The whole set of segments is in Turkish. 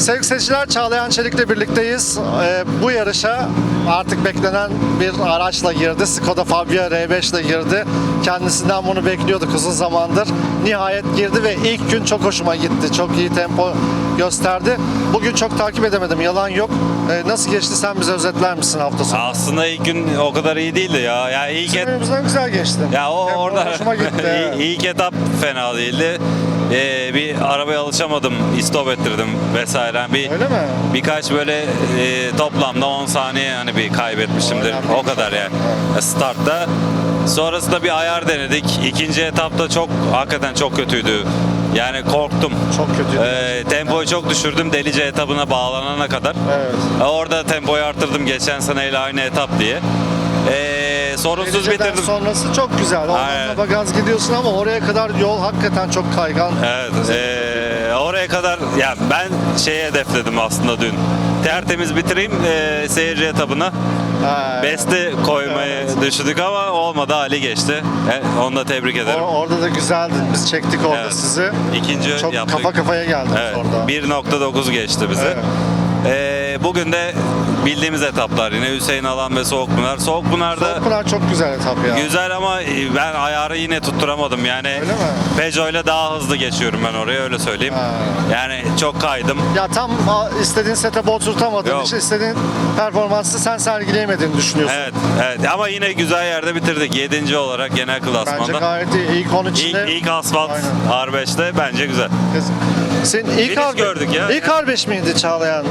Sevgili seyirciler Çağlayan Çelik'le birlikteyiz. Ee, bu yarışa artık beklenen bir araçla girdi. Skoda Fabia R5 ile girdi. Kendisinden bunu bekliyorduk uzun zamandır. Nihayet girdi ve ilk gün çok hoşuma gitti. Çok iyi tempo gösterdi. Bugün çok takip edemedim yalan yok. Ee, nasıl geçti sen bize özetler misin hafta sonu? Aslında ilk gün o kadar iyi değildi ya. Ya ilk et, güzel geçti. ya o Tempo orada Hoşuma gitti. ilk etap fena değildi. Ee, bir arabaya alışamadım, istop ettirdim vesaire. Bir Öyle mi? birkaç böyle e, toplamda 10 saniye hani bir kaybetmişimdir. Önemli. O kadar yani. Startta. Sonrasında bir ayar denedik. İkinci etapta çok hakikaten çok kötüydü. Yani korktum. Çok kötü. Ee, tempoyu çok düşürdüm Delice etabına bağlanana kadar. Evet. Orada tempoyu arttırdım geçen seneyle aynı etap diye. Ee, sorunsuz Delice'den bitirdim. sonrası çok güzel. Da bagaz gidiyorsun ama oraya kadar yol hakikaten çok kaygan. Evet. ee, oraya kadar ya ben şeyi hedefledim aslında dün. Tertemiz bitireyim ee, seyirci etabına. Ha, Besti koymayı Evet. düşündük ama olmadı Ali geçti. E, onu da tebrik ederim. Or- orada da güzeldi. Biz çektik orada Evet. sizi. İkinci Çok yaptık. kafa kafaya geldiniz Evet, orada. 1.9 geçti bizi. Evet. Ee, bugün de bildiğimiz etaplar yine Hüseyin Alan ve Soğukpınar. Soğukpınar'da Soğukpınar çok güzel etap ya. güzel ama ben ayarı yine tutturamadım. Yani Öyle mi? Peugeot ile daha hızlı geçiyorum ben oraya öyle söyleyeyim. Ha. Yani çok kaydım. Ya tam istediğin setup'ı oturtamadın. Yok. İşte istediğin performansı sen sergileyemediğini düşünüyorsun. Evet, evet ama yine güzel yerde bitirdik. 7. olarak genel Bence klasmanda. gayet iyi. İlk 10 İlk, içinde. ilk asfalt Aynen. R5'te bence güzel. Senin ilk Finish R5 gördük ya. İlk R5 miydi Çağlayan? Yok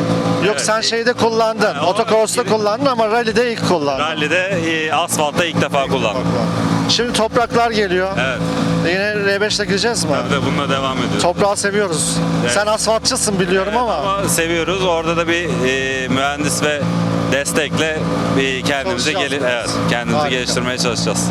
Evet. sen şeyde kullandın. Ha, o Otocross'ta gibi. kullandın ama rally'de ilk kullandın. Rally'de e, asfaltta ilk defa kullandım. Şimdi topraklar geliyor. Evet, Yine R5'le gireceğiz mi? tabii de bununla devam ediyoruz. Toprağı seviyoruz. Evet. Sen asfaltçısın biliyorum Evet, ama. ama seviyoruz. Orada da bir e, mühendis ve destekle bir kendimizi Çalışacağız geli biraz. evet, kendimizi Harika. geliştirmeye çalışacağız.